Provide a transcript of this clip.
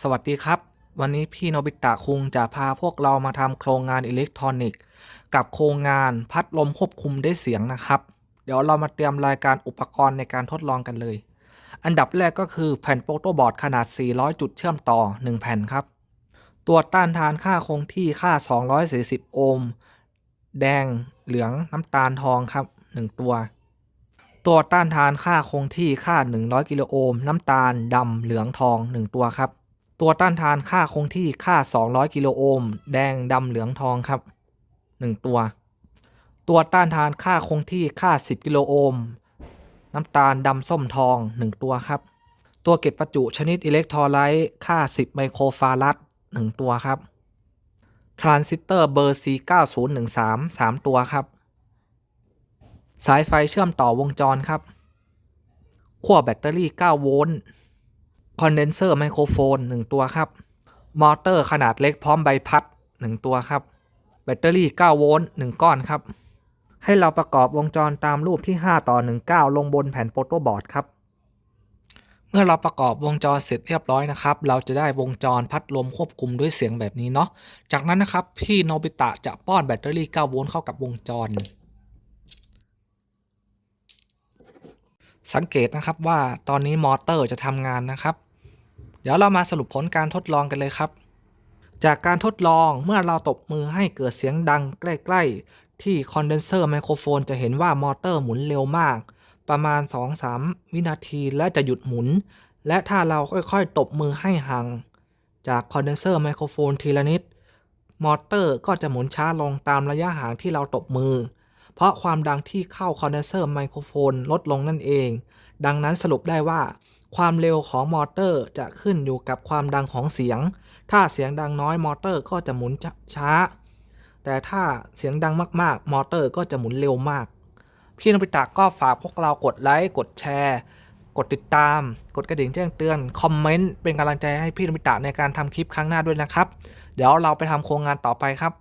สวัสดีครับ วันนี้พี่โนบิตะคุงจะพาพวกเรามาทำโครงงานอิเล็กทรอนิกส์ กับโครงงานพัดลมควบคุมด้วยเสียงนะครับ เดี๋ยวเรามาเตรียมรายการอุปกรณ์ในการทดลองกันเลย อันดับแรกก็คือแผ่นโปรโตบอร์ดขนาด 400 จุดเชื่อมต่อ 1 แผ่นครับ ตัวต้านทานค่าคงที่ค่า 240 โอห์มแดงเหลืองน้ำตาลทองครับ 1 ตัว ตัวต้านทานค่าคงที่ค่า 100 กิโลโอห์มน้ำตาลดำเหลืองทอง 1 ตัวครับ ตัวต้านทานค่าคงที่ค่า 200 กิโลโอห์มแดงดำเหลืองทองครับ 1 ตัว ตัวต้านทานค่าคงที่ค่า 10 กิโลโอห์มน้ำตาลดำส้มทอง 1 ตัวครับ ตัวเก็บประจุชนิดอิเล็กโทรไลต์ค่า 10 ไมโครฟารัด1ตัวครับ ทรานซิสเตอร์เบอร์ C9013 3 ตัวครับ สายไฟเชื่อมต่อวงจรครับขั้วแบตเตอรี่ 9 โวลต์ คอนเดนเซอร์ไมโครโฟน 1 ตัวครับ มอเตอร์ขนาดเล็กพร้อมใบพัด 1 ตัวครับ แบตเตอรี่ 9 โวลต์ 1 ก้อนครับ ให้เราประกอบวงจรตามรูปที่ 5 ต่อ 19 ลงบนแผ่นโปรโตบอร์ดครับ เมื่อเราประกอบวงจรเสร็จเรียบร้อยนะครับ เราจะได้วงจรพัดลมควบคุมด้วยเสียงแบบนี้เนาะ จากนั้นนะครับพี่โนบิตะจะป้อนแบตเตอรี่ 9 โวลต์เข้ากับวงจร สังเกตนะครับว่าตอนนี้มอเตอร์จะทำงานนะครับ เดี๋ยวเรามาสรุปผลการทดลองกันเลยครับ จากการทดลองเมื่อเราตบมือให้เกิดเสียงดังใกล้ๆ ที่คอนเดนเซอร์ไมโครโฟนจะเห็นว่ามอเตอร์หมุนเร็วมาก ประมาณ 2-3 วินาทีและจะหยุดหมุน และถ้าเราค่อยๆ ตบมือให้ห่างจากคอนเดนเซอร์ไมโครโฟนทีละนิด มอเตอร์ก็จะหมุนช้าลงตามระยะห่างที่เราตบมือ เพราะความดังที่เข้าคอนเดนเซอร์ไมโครโฟนลดลงนั่นเอง ดังนั้นสรุปได้ว่า ความเร็วของมอเตอร์จะขึ้นอยู่กับความดังของเสียง ถ้าเสียงดังน้อยมอเตอร์ก็จะหมุนช้า แต่ถ้าเสียงดังมากๆ มอเตอร์ก็จะหมุนเร็วมาก พี่นพิตะก็ฝากพวกเรากดไลค์กดแชร์กดติดตาม กดกระดิ่งแจ้งเตือน คอมเมนต์ เป็นกำลังใจให้พี่นพิตะในการทำคลิปครั้งหน้าด้วยนะครับ เดี๋ยวเราไปทำโครงงานต่อไปครับ